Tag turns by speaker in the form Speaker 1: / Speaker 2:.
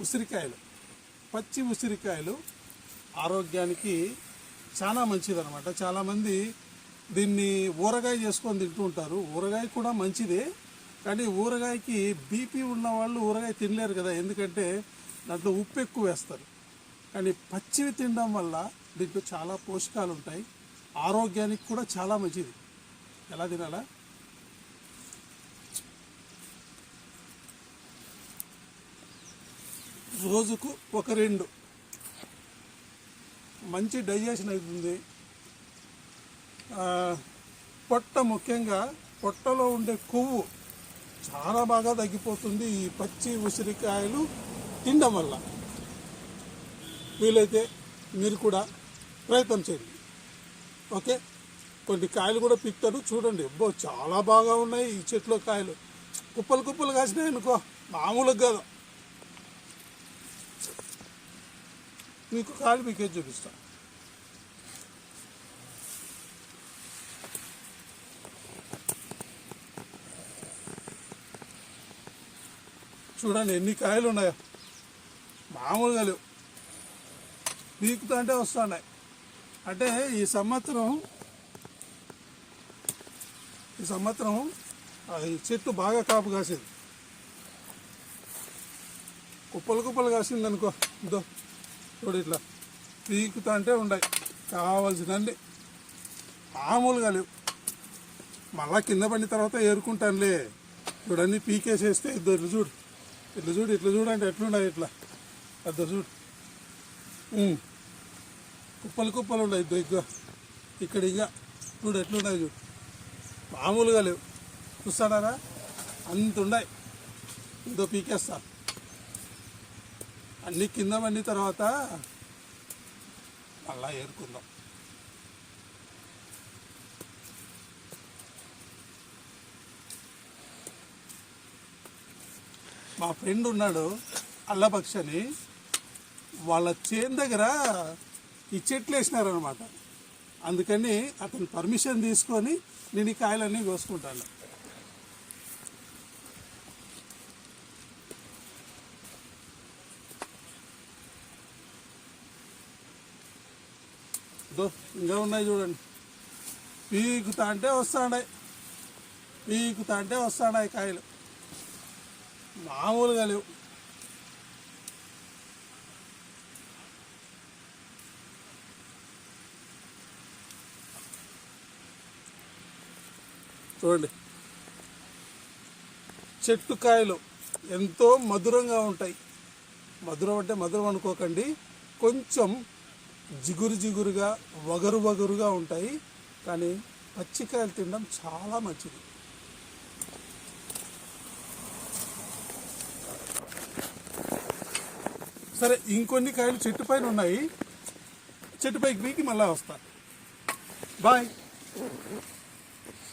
Speaker 1: ఉసిరికాయలు. పచ్చి ఉసిరికాయలు ఆరోగ్యానికి చాలా మంచిదనమాట చాలామంది దీన్ని ఊరగాయ చేసుకొని తింటూ ఉంటారు. ఊరగాయ కూడా మంచిదే. కానీ ఊరగాయకి బీపీ ఉన్న వాళ్ళు ఊరగాయ తినలేరు కదా. ఎందుకంటే దాంట్లో ఉప్పు ఎక్కువ వేస్తారు. కానీ పచ్చివి తినడం వల్ల దీంట్లో చాలా పోషకాలు ఉంటాయి. ఆరోగ్యానికి కూడా చాలా మంచిది. ఎలా తినాలా? రోజుకు ఒక రెండు. మంచి డైజెషన్ అవుతుంది పొట్ట ముఖ్యంగా పొట్టలో ఉండే కొవ్వు చాలా బాగా తగ్గిపోతుంది. ఈ పచ్చి ఉసిరికాయలు తినడం వల్ల. వీలైతే మీరు కూడా ప్రయత్నం చేయండి. ఓకే? కొన్ని కాయలు కూడా పిక్తాడు చూడండి. అబ్బో చాలా బాగా ఉన్నాయి ఈ చెట్లో కాయలు. కుప్పలు కుప్పలు కాసినాయి అనుకో మామూలుగా కాదు. మీకు కాయలు మీకే చూపిస్తా చూడండి ఎన్ని కాయలు ఉన్నాయో? మామూలుగా లేవు. పీకుతా అంటే వస్తున్నాయి. అంటే ఈ సంవత్సరం ఈ సంవత్సరం ఆ, ఈ చెట్టు బాగా కాపు కాసేది. కుప్పలు కుప్పలు కాసింది అనుకో ఇదో. చూడు ఇట్లా పీకుతా అంటే ఉన్నాయి కావాల్సినండి మామూలుగా లేవు. మళ్ళా కింద పడిన తర్వాత ఏరుకుంటానులే. చూడన్నీ పీకేసేస్తే ఇద్దరు చూడు. ఇట్లా చూడు ఇట్లా చూడండి ఎట్లున్నాయి ఇట్లా. పెద్ద చూడు. కుప్పలు కుప్పలు ఉన్నాయి ఇద్దరు ఇగ్గో. ఇక్కడ ఇంకా చూడు ఎట్లున్నాయి చూడు. మామూలుగా లేవు. చూస్తాడారా? అంత ఉన్నాయి. ఇదో పీకేస్తా. అన్ని కింద పడిన తర్వాత మళ్ళా ఏరుకుందాం. మా ఫ్రెండ్ ఉన్నాడు అల్లపక్ష అని వాళ్ళ చేను దగ్గర ఈ చెట్లు వేసినారనమాట అందుకని అతను పర్మిషన్ తీసుకొని నేను ఈ కాయలన్నీ కోసుకుంటాను. దో ఇంకా ఉన్నాయి చూడండి. పీకుతా అంటే వస్తున్నాయి. పీకుతా అంటే వస్తున్నాయి కాయలు. మామూలుగా లేవు. చూడండి. చెట్టు కాయలు ఎంతో మధురంగా ఉంటాయి. మధురం అంటే మధురం అనుకోకండి. కొంచెం జిగురు జిగురుగా వగరు వగరుగా ఉంటాయి. కానీ పచ్చికాయలు తినడం చాలా మంచిది. సరే ఇంకొన్ని కాయలు చెట్టు పైన ఉన్నాయి. చెట్టు పైకి పీకి మళ్ళీ వస్తాను బాయ్.